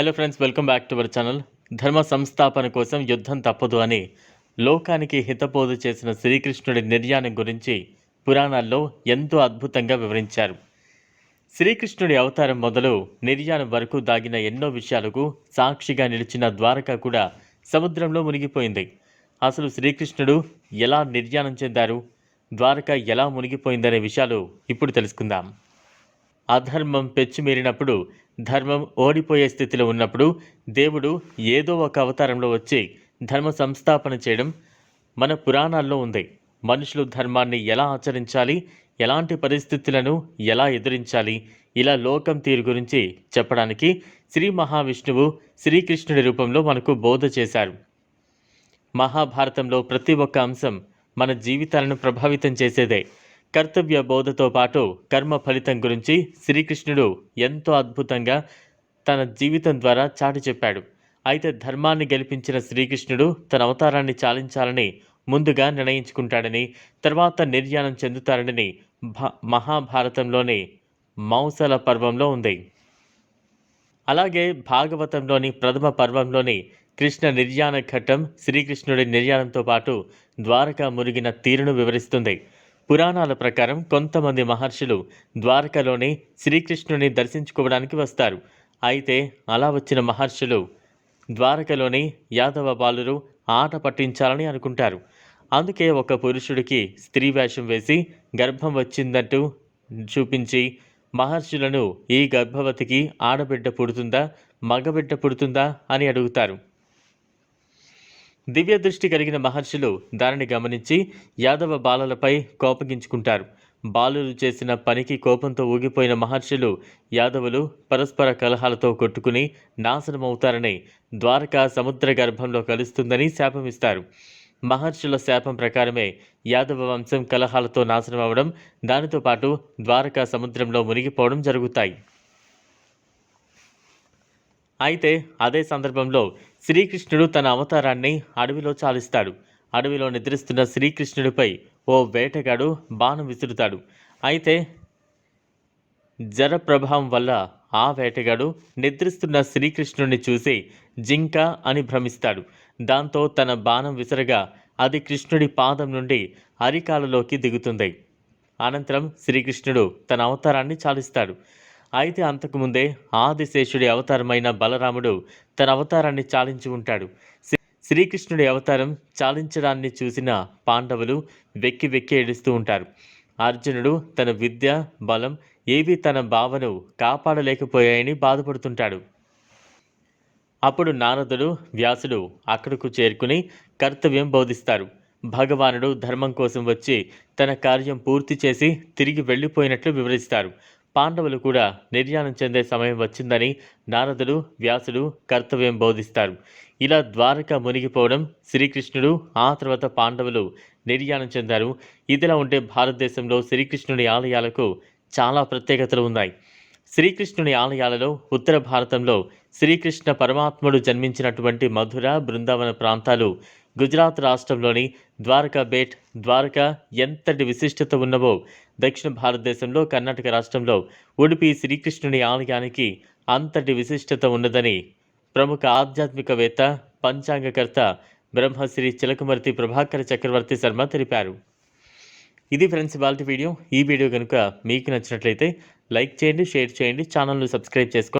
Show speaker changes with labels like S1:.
S1: Hello friends welcome back to our channel ధర్మ సంస్థాపన కోసం యుద్ధం తప్పదు అని లోకానికి హితబోధ చేసిన శ్రీకృష్ణుడి నిర్యాణం గురించి పురాణాల్లో ఎంతో అద్భుతంగా వివరించారు. శ్రీకృష్ణుడి అవతారం మొదలు నిర్యాణం వరకు దాగిన ఎన్నో విషయాలకు సాక్షిగా నిలిచిన ద్వారక కూడా సముద్రంలో మునిగిపోయింది. అసలు శ్రీకృష్ణుడు ఎలా నిర్యాణం చెందారు? ద్వారక ఎలా మునిగిపోయిందనే విషయాలు ఇప్పుడు తెలుసుకుందాం. అధర్మం పెచ్చిమీరినప్పుడు ధర్మం ఓడిపోయే స్థితిలో ఉన్నప్పుడు దేవుడు ఏదో ఒక అవతారంలో వచ్చి ధర్మ సంస్థాపన చేయడం మన పురాణాల్లో ఉంది. మనుషులు ధర్మాన్ని ఎలా ఆచరించాలి ఎలాంటి పరిస్థితులను ఎలా ఎదురించాలి ఇలా లోకం తీరు గురించి చెప్పడానికి శ్రీ మహావిష్ణువు శ్రీకృష్ణుడి రూపంలో మనకు బోధ చేశారు. మహాభారతంలో ప్రతి ఒక్క అంశం మన జీవితాలను ప్రభావితం చేసేదే. కర్తవ్య బోధతో పాటు కర్మ ఫలితం గురించి శ్రీకృష్ణుడు ఎంతో అద్భుతంగా తన జీవితం ద్వారా చాటి చెప్పాడు. అయితే ధర్మాన్ని గెలిపించిన శ్రీకృష్ణుడు తన అవతారాన్ని చాలించాలని ముందుగా నిర్ణయించుకుంటాడని తర్వాత నిర్యాణం చెందుతాడని భ- మహాభారతంలోని మౌసల పర్వంలో ఉంది. అలాగే భాగవతంలోని ప్రథమ పర్వంలోని కృష్ణ నిర్యాణ ఘట్టం శ్రీకృష్ణుడి నిర్యాణంతో పాటు ద్వారక మురిగిన తీరును వివరిస్తుంది. పురాణాల ప్రకారం కొంతమంది మహర్షులు ద్వారకలోని శ్రీకృష్ణుని దర్శించుకోవడానికి వస్తారు. అయితే అలా వచ్చిన మహర్షులు ద్వారకలోని యాదవ బాలురు ఆట పట్టించాలని అనుకుంటారు. అందుకే ఒక పురుషుడికి స్త్రీ వేషం వేసి గర్భం వచ్చిందంటూ చూపించి మహర్షులను ఈ గర్భవతికి ఆడబిడ్డ పుడుతుందా? మగబిడ్డ పుడుతుందా? అని అడుగుతారు. దివ్య దృష్టి కలిగిన మహర్షులు దానిని గమనించి యాదవ బాలలపై కోపగించుకుంటారు. బాలులు చేసిన పనికి కోపంతో ఊగిపోయిన మహర్షులు యాదవులు పరస్పర కలహాలతో కొట్టుకుని నాశనమవుతారని ద్వారకా సముద్ర గర్భంలో కలుస్తుందని శాపమిస్తారు. మహర్షుల శాపం ప్రకారమే యాదవ వంశం కలహాలతో నాశనం అవడం దానితో పాటు ద్వారకా సముద్రంలో మునిగిపోవడం జరుగుతాయి. అయితే అదే సందర్భంలో శ్రీకృష్ణుడు తన అవతారాన్ని అడవిలో చాలిస్తాడు. అడవిలో నిద్రిస్తున్న శ్రీకృష్ణుడిపై ఓ వేటగాడు బాణం విసురుతాడు. అయితే జర ప్రభావం వల్ల ఆ వేటగాడు నిద్రిస్తున్న శ్రీకృష్ణుడిని చూసి జింక అని భ్రమిస్తాడు. దాంతో తన బాణం విసరగా అది కృష్ణుడి పాదం నుండి అరికాలలోకి దిగుతుంది. అనంతరం శ్రీకృష్ణుడు తన అవతారాన్ని చాలిస్తాడు. అయితే అంతకుముందే ఆదిశేషుడి అవతారమైన బలరాముడు తన అవతారాన్ని చాలించి ఉంటాడు. శ్రీ- శ్రీకృష్ణుడి అవతారం చాలించడాన్ని చూసిన పాండవులు వెక్కి వెక్కి ఏడుస్తూ ఉంటారు. అర్జునుడు తన విద్య బలం ఏవి తన భావను కాపాడలేకపోయాయని బాధపడుతుంటాడు. అప్పుడు నారదుడు వ్యాసుడు అక్కడకు చేరుకుని కర్తవ్యం బోధిస్తారు. భగవానుడు ధర్మం కోసం వచ్చి తన కార్యం పూర్తి చేసి తిరిగి వెళ్ళిపోయినట్లు వివరిస్తారు. పాండవులు కూడా నిర్యాణం చెందే సమయం వచ్చిందని నారదుడు వ్యాసుడు కర్తవ్యం బోధిస్తారు. ఇలా ద్వారక మునిగిపోవడం శ్రీకృష్ణుడు ఆ తర్వాత పాండవులు నిర్యాణం చెందారు. ఇదిలా ఉంటే భారతదేశంలో శ్రీకృష్ణుని ఆలయాలకు చాలా ప్రత్యేకతలు ఉన్నాయి. శ్రీకృష్ణుని ఆలయాలలో ఉత్తర భారతంలో శ్రీకృష్ణ పరమాత్ముడు జన్మించినటువంటి మధుర బృందావన ప్రాంతాలు గుజరాత్ రాష్ట్రంలోని ద్వారకా బేట్ ద్వారకా ఎంతటి విశిష్టత ఉన్నవో దక్షిణ భారతదేశంలో కర్ణాటక రాష్ట్రంలో ఉడిపి శ్రీకృష్ణుని ఆలయానికి అంతటి విశిష్టత ఉన్నదని ప్రముఖ ఆధ్యాత్మికవేత్త పంచాంగకర్త బ్రహ్మశ్రీ చిలకమర్తి ప్రభాకర చక్రవర్తి శర్మ తెలిపారు. ఇది ఫ్రెండ్స్ ఇవాళ వీడియో. ఈ వీడియో కనుక మీకు నచ్చినట్లయితే లైక్ చేయండి షేర్ చేయండి ఛానల్ను సబ్స్క్రైబ్ చేసుకోండి.